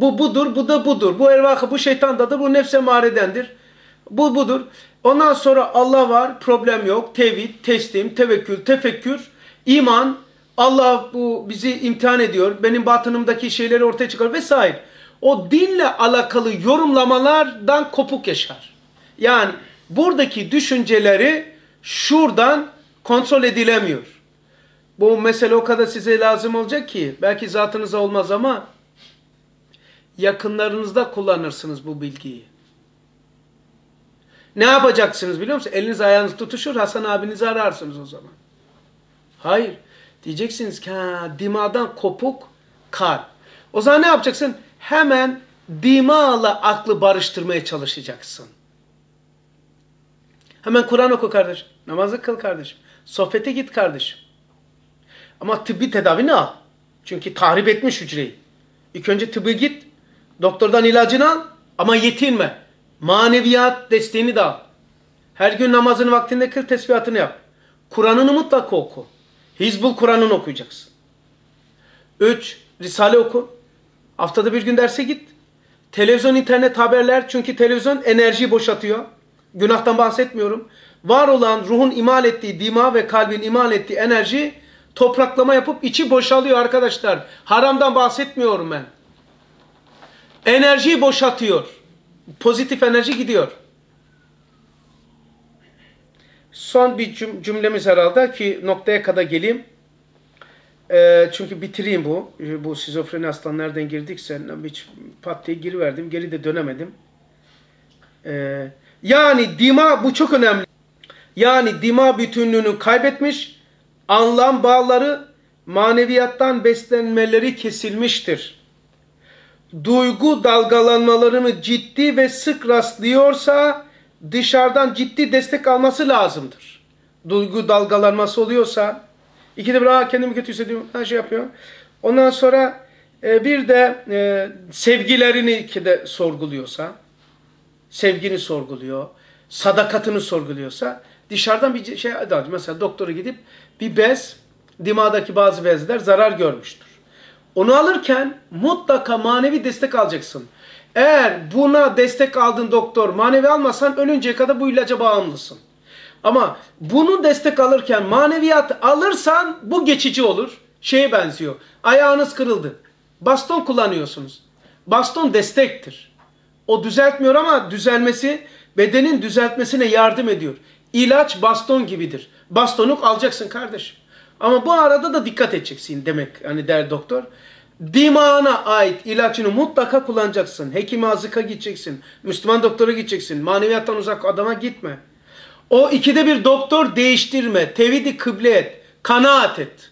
Bu budur, bu da budur. Bu ervahı, bu şeytandadır, bu nefse maredendir. Bu budur. Ondan sonra Allah var, problem yok. Tevhid, teslim, tevekkül, tefekkür, iman. Allah bu bizi imtihan ediyor. Benim batınımdaki şeyleri ortaya çıkar vesaire. O dinle alakalı yorumlamalardan kopuk yaşar. Yani buradaki düşünceleri şuradan kontrol edilemiyor. Bu mesele o kadar size lazım olacak ki belki zatınıza olmaz ama yakınlarınızda kullanırsınız bu bilgiyi. Ne yapacaksınız biliyor musunuz? Eliniz ayağınız tutuşur Hasan abinizi ararsınız o zaman. Hayır. Diyeceksiniz ki ha, dimadan kopuk kalp. O zaman ne yapacaksın? Hemen dimağla aklı barıştırmaya çalışacaksın. Hemen Kur'an oku kardeşim. Namazı kıl kardeşim. Sohbete git kardeşim. Ama tıbbi tedavini al. Çünkü tahrip etmiş hücreyi. İlk önce tıbbi git. Doktordan ilacını al. Ama yetinme. Maneviyat desteğini de al. Her gün namazını vaktinde kıl tesbihatını yap. Kur'an'ını mutlaka oku. Hizbul Kur'an'ını okuyacaksın. Üç, Risale oku. Haftada bir gün derse git. Televizyon, internet, haberler. Çünkü televizyon enerjiyi boşatıyor. Günahtan bahsetmiyorum. Var olan ruhun imal ettiği, dima ve kalbin imal ettiği enerji topraklama yapıp içi boşalıyor arkadaşlar. Haramdan bahsetmiyorum ben. Enerjiyi boşatıyor. Pozitif enerji gidiyor. Son bir cümlemiz herhalde ki noktaya kadar geleyim. E, çünkü bitireyim bu. Bu şizofreni hastan nereden girdikse hiç pat diye giriverdim. Geri de dönemedim. E, yani dima bu çok önemli. Yani dima bütünlüğünü kaybetmiş, anlam bağları maneviyattan beslenmeleri kesilmiştir. Duygu dalgalanmalarını ciddi ve sık rastlıyorsa dışarıdan ciddi destek alması lazımdır. Duygu dalgalanması oluyorsa ikide bir ha kendimi kötü hissediyorum her şey yapıyor. Ondan sonra e, bir de e, sevgilerini ikide sorguluyorsa sevgini sorguluyor, sadakatini sorguluyorsa dışarıdan bir şey. Mesela doktora gidip bir bez, dimağdaki bazı bezler zarar görmüştür. Onu alırken mutlaka manevi destek alacaksın. Eğer buna destek aldın doktor, manevi almasan ölünceye kadar bu ilaca bağımlısın. Ama bunu destek alırken maneviyat alırsan bu geçici olur. Şeye benziyor. Ayağınız kırıldı. Baston kullanıyorsunuz. Baston destektir. O düzeltmiyor ama düzelmesi bedenin düzeltmesine yardım ediyor. İlaç baston gibidir. Bastonu alacaksın kardeşim. Ama bu arada da dikkat edeceksin demek hani der doktor. Dimağına ait ilacını mutlaka kullanacaksın. Hekime azıka gideceksin. Müslüman doktora gideceksin. Maneviyattan uzak adama gitme. O ikide bir doktor değiştirme. Tevhidi kıble et. Kanaat et.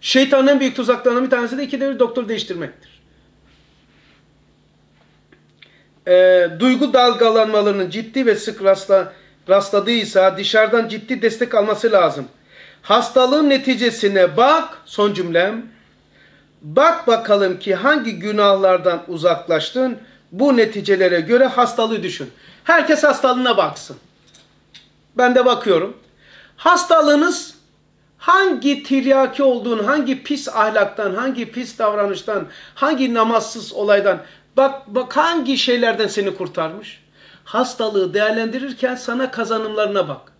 Şeytanın en büyük tuzaklarından bir tanesi de ikide bir doktor değiştirmektir. E, duygu dalgalanmalarının ciddi ve sık rastla, rastladıysa dışarıdan ciddi destek alması lazım. Hastalığın neticesine bak, son cümlem. Bak bakalım ki hangi günahlardan uzaklaştın. Bu neticelere göre hastalığı düşün. Herkes hastalığına baksın. Ben de bakıyorum. Hastalığınız hangi tiryaki olduğunu, hangi pis ahlaktan, hangi pis davranıştan, hangi namazsız olaydan, bak, bak hangi şeylerden seni kurtarmış. Hastalığı değerlendirirken sana kazanımlarına bak.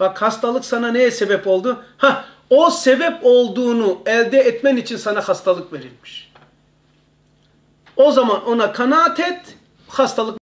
Bak hastalık sana neye sebep oldu? Ha, o sebep olduğunu elde etmen için sana hastalık verilmiş. O zaman ona kanaat et, hastalık